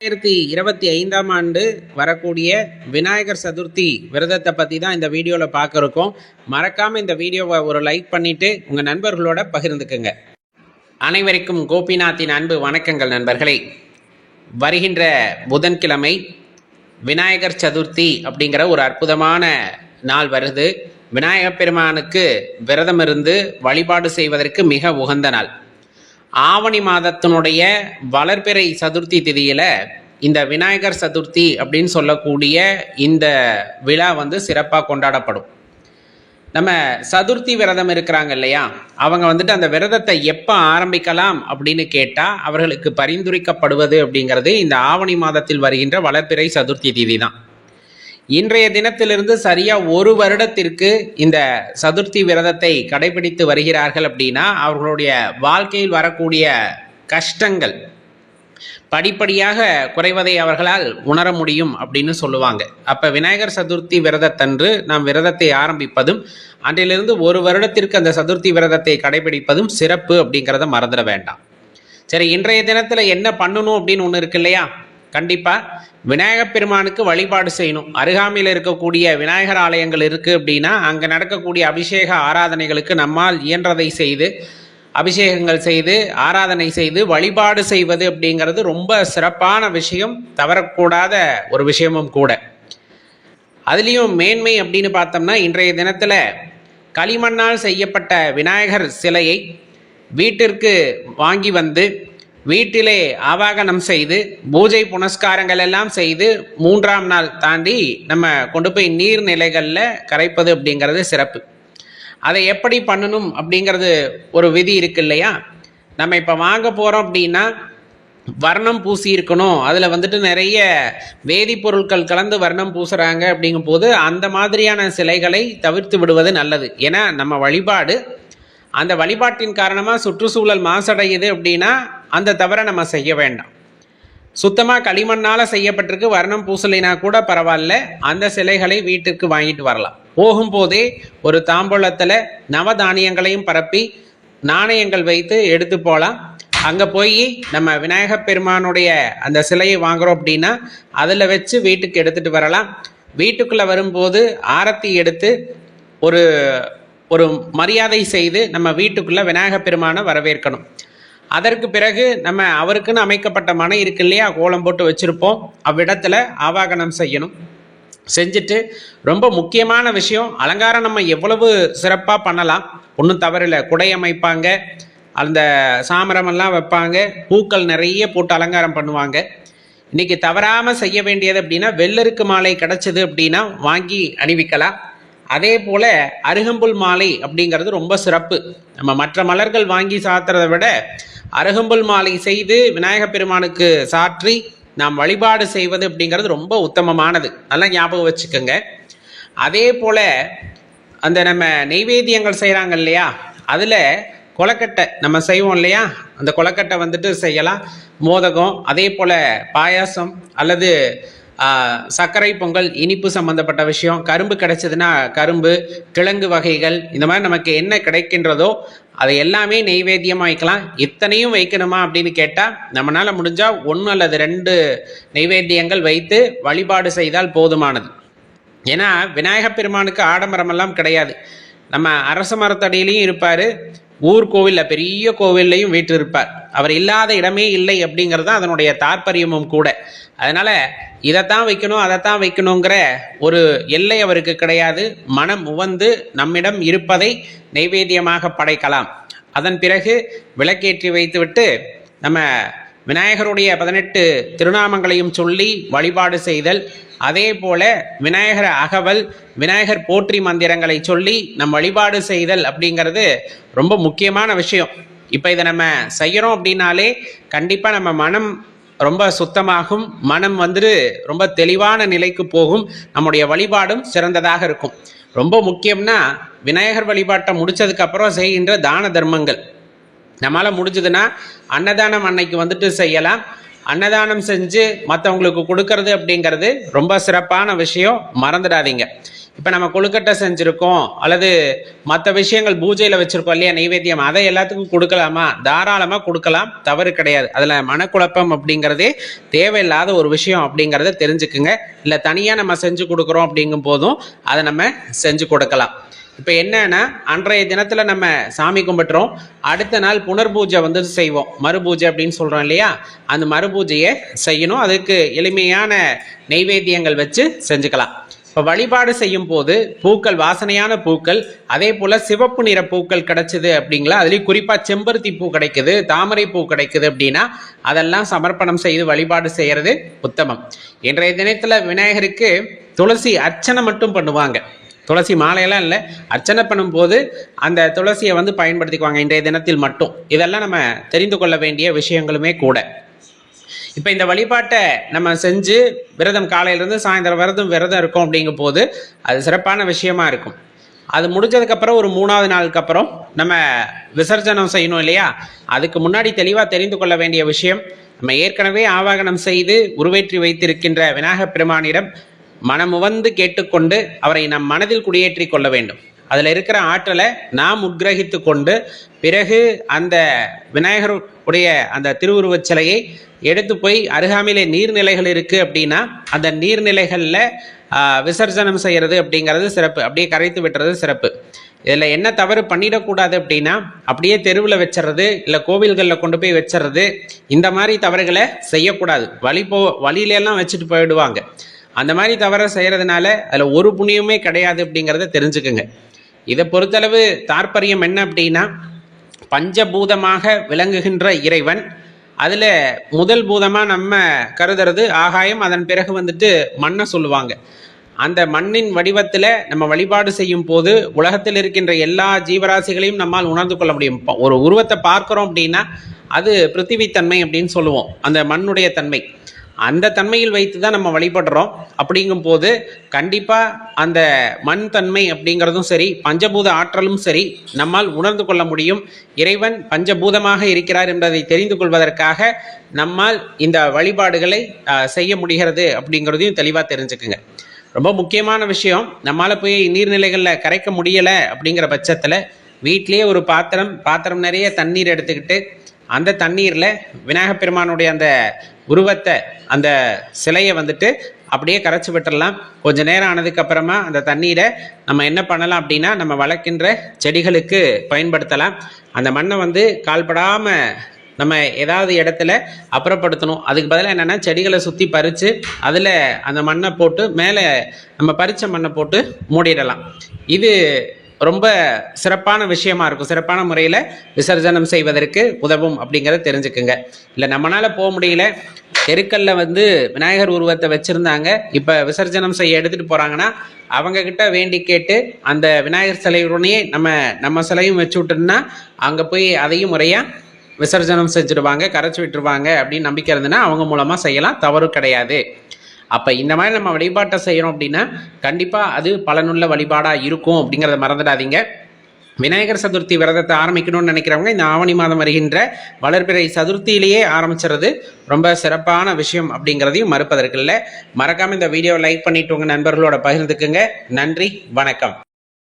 ரெண்டாயிரத்தி இருபத்தி ஐந்தாம் ஆண்டு வரக்கூடிய விநாயகர் சதுர்த்தி விரதத்தை பற்றி தான் இந்த வீடியோவில் பார்க்குறக்கோம் மறக்காமல் இந்த வீடியோவை ஒரு லைக் பண்ணிவிட்டு உங்கள் நண்பர்களோட பகிர்ந்துக்குங்க. அனைவருக்கும் கோபிநாத்தின் அன்பு வணக்கங்கள் நண்பர்களே. வருகின்ற புதன்கிழமை விநாயகர் சதுர்த்தி அப்படிங்கிற ஒரு அற்புதமான நாள் வருது. விநாயகப் பெருமானுக்கு விரதம் இருந்து வழிபாடு செய்வதற்கு மிக உகந்த நாள். ஆவணி மாதத்தினுடைய வளர்பிறை சதுர்த்தி திதியில் இந்த விநாயகர் சதுர்த்தி அப்படின்னு சொல்லக்கூடிய இந்த விழா வந்து சிறப்பாக கொண்டாடப்படும். நம்ம சதுர்த்தி விரதம் இருக்கிறாங்க இல்லையா? அவங்க வந்துட்டு அந்த விரதத்தை எப்போ ஆரம்பிக்கலாம் அப்படின்னு கேட்டால் அவர்களுக்கு பரிந்துரைக்கப்படுவது அப்படிங்கிறது இந்த ஆவணி மாதத்தில் வருகின்ற வளர்பிறை சதுர்த்தி திதி தான் இன்றைய தினத்திலிருந்து சரியா ஒரு வருடத்திற்கு இந்த சதுர்த்தி விரதத்தை கடைபிடித்து வருகிறார்கள் அப்படின்னா அவர்களுடைய வாழ்க்கையில் வரக்கூடிய கஷ்டங்கள் படிப்படியாக குறைவதை அவர்களால் உணர முடியும் அப்படின்னு சொல்லுவாங்க. அப்ப விநாயகர் சதுர்த்தி விரதத்தன்று நாம் விரதத்தை ஆரம்பிப்பதும் அன்றிலிருந்து ஒரு வருடத்திற்கு அந்த சதுர்த்தி விரதத்தை கடைபிடிப்பதும் சிறப்பு அப்படிங்கிறத மறந்துட வேண்டாம். சரி இன்றைய தினத்துல என்ன பண்ணணும் அப்படின்னு ஒன்று இருக்கு இல்லையா? கண்டிப்பாக விநாயகப் பெருமானுக்கு வழிபாடு செய்யணும். அருகாமையில் இருக்கக்கூடிய விநாயகர் ஆலயங்கள் இருக்குது அப்படின்னா அங்கே நடக்கக்கூடிய அபிஷேக ஆராதனைகளுக்கு நம்மால் இயன்றதை செய்து அபிஷேகங்கள் செய்து ஆராதனை செய்து வழிபாடு செய்வது அப்படிங்கிறது ரொம்ப சிறப்பான விஷயம். தவறக்கூடாத ஒரு விஷயமும் கூட. அதுலேயும் மேன்மை அப்படின்னு பார்த்தோம்னா இன்றைய தினத்தில் களிமண்ணால் செய்யப்பட்ட விநாயகர் சிலையை வீட்டிற்கு வாங்கி வந்து வீட்டிலே ஆவாகனம் செய்து பூஜை புனஸ்காரங்கள் எல்லாம் செய்து மூன்றாம் நாள் தாண்டி நம்ம கொண்டு போய் நீர்நிலைகளில் கரைப்பது அப்படிங்கிறது சிறப்பு. அதை எப்படி பண்ணணும் அப்படிங்கிறது ஒரு விதி இருக்கு இல்லையா? நம்ம இப்போ வாங்க போகிறோம் அப்படின்னா வர்ணம் பூசி இருக்கணும். அதில் வந்துட்டு நிறைய வேதிப்பொருட்கள் கலந்து வர்ணம் பூசுகிறாங்க அப்படிங்கும் போது அந்த மாதிரியான சிலைகளை தவிர்த்து விடுவது நல்லது. ஏன்னா நம்ம வழிபாடு அந்த வழிபாட்டின் காரணமாக சுற்றுச்சூழல் மாசடையுது அப்படின்னா அந்த தவிர நம்ம செய்ய வேண்டாம். சுத்தமாக களிமண்ணால் செய்யப்பட்டிருக்கு வர்ணம் பூசலினா கூட பரவாயில்ல. அந்த சிலைகளை வீட்டுக்கு வாங்கிட்டு வரலாம். போகும்போதே ஒரு தாம்பூலத்தில் நவதானியங்களையும் பரப்பி நாணயங்கள் வைத்து எடுத்து போகலாம் அங்கே போய் நம்ம விநாயகப் பெருமானுடைய அந்த சிலையை வாங்குறோம் அப்படின்னா அதில் வச்சு வீட்டுக்கு எடுத்துகிட்டு வரலாம். வீட்டுக்குள்ளே வரும்போது ஆரத்தி எடுத்து ஒரு ஒரு மரியாதை செய்து நம்ம வீட்டுக்குள்ளே விநாயகப் பெருமானை வரவேற்கணும். அதற்கு பிறகு நம்ம அவருக்குன்னு அமைக்கப்பட்ட மனை இருக்கு இல்லையா? கோலம் போட்டு வச்சுருப்போம். அவ்விடத்துல ஆவாகனம் செய்யணும். செஞ்சுட்டு ரொம்ப முக்கியமான விஷயம் அலங்காரம் நம்ம எவ்வளவு சிறப்பாக பண்ணலாம். ஒன்றும் தவறில்லை. குடை அமைப்பாங்க. அந்த சாமரமெல்லாம் வைப்பாங்க. பூக்கள் நிறைய போட்டு அலங்காரம் பண்ணுவாங்க. இன்றைக்கி தவறாமல் செய்ய வேண்டியது அப்படின்னா வெள்ளருக்கு மாலை கிடைச்சது அப்படின்னா வாங்கி அணிவிக்கலாம். அதே போல் அருகம்புல் மாலை அப்படிங்கிறது ரொம்ப சிறப்பு. நம்ம மற்ற மலர்கள் வாங்கி சாத்துறதை விட அருகம்புல் மாலை செய்து விநாயகப் பெருமானுக்கு சாற்றி நாம் வழிபாடு செய்வது அப்படிங்கிறது ரொம்ப உத்தமமானது. நல்லா ஞாபகம் வச்சுக்கோங்க. அதே போல் அந்த நம்ம நெய்வேத்தியங்கள் செய்கிறாங்க இல்லையா? அதில் கொலக்கட்டை நம்ம செய்வோம் இல்லையா? அந்த கொலக்கட்டை வந்துட்டு செய்யலாம். மோதகம் அதே போல் பாயாசம் அல்லது சர்க்கரை பொங்கல் இனிப்பு சம்பந்தப்பட்ட விஷயம் கரும்பு கிடைச்சதுன்னா கரும்பு கிழங்கு வகைகள் இந்த மாதிரி நமக்கு என்ன கிடைக்கின்றதோ அதை எல்லாமே நெய்வேத்தியம் வைக்கலாம். இத்தனையும் வைக்கணுமா அப்படின்னு கேட்டால் நம்மளால் முடிஞ்சால் ஒன்று அல்லது ரெண்டு நெய்வேத்தியங்கள் வைத்து வழிபாடு செய்தால் போதுமானது. ஏன்னா விநாயகப் பெருமானுக்கு ஆடம்பரமெல்லாம் கிடையாது. நம்ம அரச மரத்தடியிலையும் இருப்பார் ஊர் கோவிலில் பெரிய கோவில்லையும் வீட்டு இருப்பார் அவர் இல்லாத இடமே இல்லை அப்படிங்கிறது தான் அதனுடைய தாற்பயமும் கூட. அதனால் இதைத்தான் வைக்கணும் அதைத்தான் வைக்கணுங்கிற ஒரு எல்லை அவருக்கு கிடையாது. மனம் உவந்து நம்மிடம் இருப்பதை நைவேத்தியமாக படைக்கலாம். அதன் பிறகு விளக்கேற்றி வைத்துவிட்டு நம்ம விநாயகருடைய பதினெட்டு திருநாமங்களையும் சொல்லி வழிபாடு செய்தல் அதே போல விநாயகர் அகவல் விநாயகர் போற்றி மந்திரங்களை சொல்லி நம் வழிபாடு செய்தல் அப்படிங்கிறது ரொம்ப முக்கியமான விஷயம். இப்போ இதை நம்ம செய்கிறோம் அப்படின்னாலே கண்டிப்பாக நம்ம மனம் ரொம்ப சுத்தமாகும். மனம் வந்துட்டு ரொம்ப தெளிவான நிலைக்கு போகும். நம்முடைய வழிபாடும் சிறந்ததாக இருக்கும். ரொம்ப முக்கியம்னா விநாயகர் வழிபாட்டை முடித்ததுக்கப்புறம் செய்கின்ற தான தர்மங்கள். நம்மளால் முடிஞ்சதுன்னா அன்னதானம் அன்னைக்கு வந்துட்டு செய்யலாம். அன்னதானம் செஞ்சு மற்றவங்களுக்கு கொடுக்கறது அப்படிங்கிறது ரொம்ப சிறப்பான விஷயம். மறந்துடாதீங்க. இப்போ நம்ம கொழுக்கட்டை செஞ்சுருக்கோம் அல்லது மற்ற விஷயங்கள் பூஜையில் வச்சுருக்கோம் இல்லையா நைவேத்தியம் அதை எல்லாத்துக்கும் கொடுக்கலாமா? தாராளமாக கொடுக்கலாம் தவறு கிடையாது. அதில் மனக்குழப்பம் அப்படிங்கிறதே தேவையில்லாத ஒரு விஷயம் அப்படிங்கிறத தெரிஞ்சுக்குங்க. இல்லை தனியாக நம்ம செஞ்சு கொடுக்குறோம் அப்படிங்கும் போதும் அதை நம்ம செஞ்சு கொடுக்கலாம். இப்போ என்னன்னா அன்றைய தினத்தில் நம்ம சாமி கும்பிட்டுறோம். அடுத்த நாள் புனர்பூஜை வந்து செய்வோம். மறுபூஜை அப்படின்னு சொல்கிறோம் இல்லையா? அந்த மறுபூஜையை செய்யணும். அதுக்கு எளிமையான நெய்வேத்தியங்கள் வச்சு செஞ்சுக்கலாம். இப்போ வழிபாடு செய்யும் போது பூக்கள் வாசனையான பூக்கள் அதே போல் சிவப்பு நிற பூக்கள் கிடைச்சிது அப்படிங்களா? அதுலேயும் குறிப்பாக செம்பருத்தி பூ கிடைக்குது தாமரை பூ கிடைக்குது அப்படின்னா அதெல்லாம் சமர்ப்பணம் செய்து வழிபாடு செய்கிறது உத்தமம். இன்றைய தினத்தில் விநாயகருக்கு துளசி அர்ச்சனை மட்டும் பண்ணுவாங்க. துளசி மாலையெல்லாம் இல்லை. அர்ச்சனை பண்ணும்போது அந்த துளசியை வந்து பயன்படுத்திக்குவாங்க இன்றைய தினத்தில் மட்டும். இதெல்லாம் நம்ம தெரிந்து கொள்ள வேண்டிய விஷயங்களுமே கூட. இப்போ இந்த வழிபாட்டை நம்ம செஞ்சு விரதம் காலையிலேருந்து சாயந்தரம் விரதம் விரதம் இருக்கும் அப்படிங்கும் போது அது சிறப்பான விஷயமா இருக்கும். அது முடிஞ்சதுக்கப்புறம் ஒரு மூணாவது நாளுக்கு அப்புறம் நம்ம விசர்ஜனம் செய்யணும் இல்லையா? அதுக்கு முன்னாடி தெளிவாக தெரிந்து கொள்ள வேண்டிய விஷயம் நம்ம ஏற்கனவே ஆவாகனம் செய்து உருவேற்றி வைத்திருக்கின்ற விநாயகப் பெருமானிடம் மனமுவந்து கேட்டுக்கொண்டு அவரை நம் மனதில் குடியேற்றி கொள்ள வேண்டும். அதில் இருக்கிற ஆற்றலை நாம் உட்கிரகித்து கொண்டு பிறகு அந்த விநாயகர் உடைய அந்த திருவுருவச் சிலையை எடுத்து போய் அருகாமையிலே நீர்நிலைகள் இருக்குது அப்படின்னா அந்த நீர்நிலைகளில் விசர்ஜனம் செய்கிறது அப்படிங்கிறது சிறப்பு. அப்படியே கரைத்து விட்டுறது சிறப்பு. இதில் என்ன தவறு பண்ணிடக்கூடாது அப்படின்னா அப்படியே தெருவில் வச்சுறது இல்லை கோவில்களில் கொண்டு போய் வச்சுறது இந்த மாதிரி தவறுகளை செய்யக்கூடாது. வழி போ வழியிலெல்லாம் வச்சுட்டு போயிடுவாங்க. அந்த மாதிரி தவறை செய்கிறதுனால அதில் ஒரு புண்ணியமே கிடையாது அப்படிங்கிறத தெரிஞ்சுக்குங்க. இதை பொறுத்தளவு தாற்பயம் என்ன அப்படின்னா பஞ்சபூதமாக விளங்குகின்ற இறைவன் அதில் முதல் பூதமாக நம்ம கருதுறது ஆகாயம் அதன் பிறகு வந்துட்டு மண்ணை சொல்லுவாங்க. அந்த மண்ணின் வடிவத்தில் நம்ம வழிபாடு செய்யும் போது உலகத்தில் இருக்கின்ற எல்லா ஜீவராசிகளையும் நம்மால் உணர்ந்து கொள்ள முடியும். ஒரு உருவத்தை பார்க்குறோம் அப்படின்னா அது பிருத்திவித்தன்மை அப்படின்னு சொல்லுவோம். அந்த மண்ணுடைய தன்மை. அந்த தன்மையில் வைத்து தான் நம்ம வழிபடுறோம். அப்படிங்கும் போது கண்டிப்பாக அந்த மண் தன்மை அப்படிங்கிறதும் சரி பஞ்சபூத ஆற்றலும் சரி நம்மால் உணர்ந்து கொள்ள முடியும். இறைவன் பஞ்சபூதமாக இருக்கிறார் என்பதை தெரிந்து கொள்வதற்காக நம்மால் இந்த வழிபாடுகளை செய்ய முடிகிறது அப்படிங்கிறதையும் தெளிவாக தெரிஞ்சுக்குங்க. ரொம்ப முக்கியமான விஷயம் நம்மால் போய் நீர்நிலைகளில் கரைக்க முடியலை அப்படிங்கிற பட்சத்தில் வீட்டிலேயே ஒரு பாத்திரம் பாத்திரம் நிறைய தண்ணீர் எடுத்துக்கிட்டு அந்த தண்ணீரில் விநாயகப் பெருமானுடைய அந்த உருவத்தை அந்த சிலையை வந்துட்டு அப்படியே கரைச்சி விட்டுடலாம் கொஞ்சம் நேரம் ஆனதுக்கு அப்புறமா அந்த தண்ணீரை நம்ம என்ன பண்ணலாம் அப்படின்னா நம்ம வளர்க்கின்ற செடிகளுக்கு பயன்படுத்தலாம். அந்த மண்ணை வந்து கால்படாமல் நம்ம ஏதாவது இடத்துல அப்புறப்படுத்தணும். அதுக்கு பதிலாக என்னென்னா செடிகளை சுற்றி பறித்து அதில் அந்த மண்ணை போட்டு மேலே நம்ம பறித்த மண்ணை போட்டு மூடிடலாம். இது ரொம்ப சிறப்பான விஷயமா இருக்கும். சிறப்பான முறையில் விசர்ஜனம் செய்வதற்கு உதவும் அப்படிங்கிறத தெரிஞ்சுக்குங்க. இல்லை நம்மளால் போக முடியல. தெருக்கல்ல வந்து விநாயகர் உருவத்தை வச்சுருந்தாங்க. இப்போ விசர்ஜனம் செய்ய எடுத்துகிட்டு போகிறாங்கன்னா அவங்க கிட்ட வேண்டி கேட்டு அந்த விநாயகர் சிலையுடனே நம்ம நம்ம சிலையும் வச்சு விட்டோம்னா அங்கே போய் அதையும் முறையாக விசர்ஜனம் செஞ்சுடுவாங்க கரைச்சி விட்டுருவாங்க அப்படின்னு நம்பிக்கை இருந்ததுன்னா அவங்க மூலமாக செய்யலாம். தவறு கிடையாது. அப்போ இந்த மாதிரி நம்ம வழிபாட்டை செய்கிறோம் அப்படின்னா கண்டிப்பாக அது பலனுள்ள வழிபாடாக இருக்கும் அப்படிங்கிறத மறந்துடாதீங்க. விநாயகர் சதுர்த்தி விரதத்தை ஆரம்பிக்கணும்னு நினைக்கிறவங்க இந்த ஆவணி மாதம் வருகின்ற வளர்பிறை சதுர்த்தியிலேயே ஆரம்பிச்சிறது ரொம்ப சிறப்பான விஷயம் அப்படிங்கிறதையும் மறுப்பதற்கு இல்லை. மறக்காமல் இந்த வீடியோவை லைக் பண்ணிட்டு உங்கள் நண்பர்களோட பகிர்ந்துக்குங்க. நன்றி வணக்கம்.